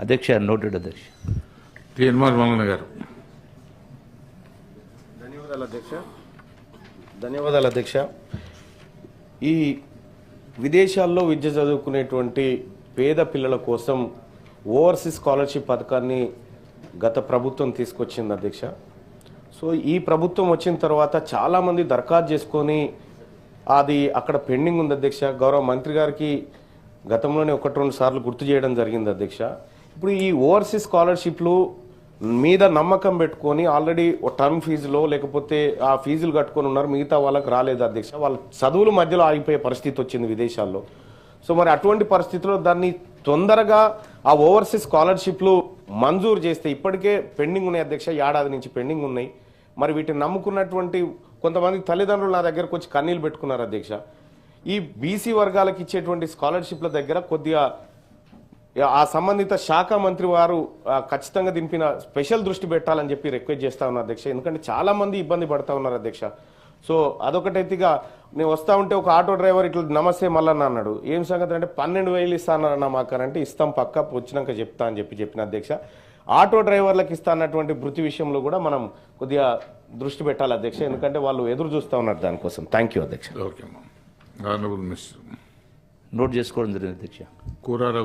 అధ్యక్ష నోటెడ్ అధ్యక్ష. టిఎన్ఆర్ మల్లన్న గారు. ధన్యవాదాలు అధ్యక్ష. ధన్యవాదాలు అధ్యక్ష. ఈ విదేశాల్లో విద్య చదువుకునేటువంటి పేద పిల్లల కోసం ఓవర్సీస్ స్కాలర్షిప్ పథకాన్ని గత ప్రభుత్వం తీసుకొచ్చింది అధ్యక్ష. సో ఈ ప్రభుత్వం వచ్చిన తర్వాత చాలామంది దరఖాస్తు చేసుకొని అది అక్కడ పెండింగ్ ఉంది అధ్యక్ష. గౌరవ మంత్రి గారికి గతంలోనే ఒకటి రెండు సార్లు గుర్తు చేయడం జరిగింది అధ్యక్ష. ఇప్పుడు ఈ ఓవర్సీస్ స్కాలర్షిప్లు మీద నమ్మకం పెట్టుకొని ఆల్రెడీ టర్మ్ ఫీజులో లేకపోతే ఆ ఫీజులు కట్టుకొని ఉన్నారు మిగతా వాళ్ళకి రాలేదు అధ్యక్ష. వాళ్ళ చదువుల మధ్యలో ఆగిపోయే పరిస్థితి వచ్చింది విదేశాల్లో. సో మరి అటువంటి పరిస్థితుల్లో దాన్ని తొందరగా ఆ ఓవర్సీస్ స్కాలర్షిప్లు మంజూరు చేస్తే ఇప్పటికే పెండింగ్ ఉన్నాయి అధ్యక్ష ఏడాది నుంచి పెండింగ్ ఉన్నాయి. మరి వీటిని నమ్ముకున్నటువంటి కొంతమంది తల్లిదండ్రులు నా దగ్గరకు వచ్చి కన్నీళ్ళు పెట్టుకున్నారు అధ్యక్ష. ఈ బీసీ వర్గాలకు ఇచ్చేటువంటి స్కాలర్షిప్ల దగ్గర కొద్దిగా ఆ సంబంధిత శాఖ మంత్రి వారు ఖచ్చితంగా దీనిపైన స్పెషల్ దృష్టి పెట్టాలని చెప్పి రిక్వెస్ట్ చేస్తా ఉన్నారు అధ్యక్ష. ఎందుకంటే చాలా మంది ఇబ్బంది పడతా ఉన్నారు అధ్యక్ష. సో అదొకటైతేగా నేను వస్తా ఉంటే ఒక ఆటో డ్రైవర్ ఇట్లా నమస్తే మల్లన్న అన్నాడు. ఏం సంగతి అంటే పన్నెండు వేలు ఇస్తానన్న మాకనంటే ఇస్తాం పక్క వచ్చినాక చెప్తా అని చెప్పి చెప్పిన అధ్యక్ష. ఆటో డ్రైవర్లకు ఇస్తా అన్నటువంటి వృత్తి విషయంలో కూడా మనం కొద్దిగా దృష్టి పెట్టాలి అధ్యక్ష. ఎందుకంటే వాళ్ళు ఎదురు చూస్తా ఉన్నారు దానికోసం. థ్యాంక్ యూ అధ్యక్ష. ఓకే నోట్ చేసుకోవడం జరిగింది అధ్యక్ష. కూరార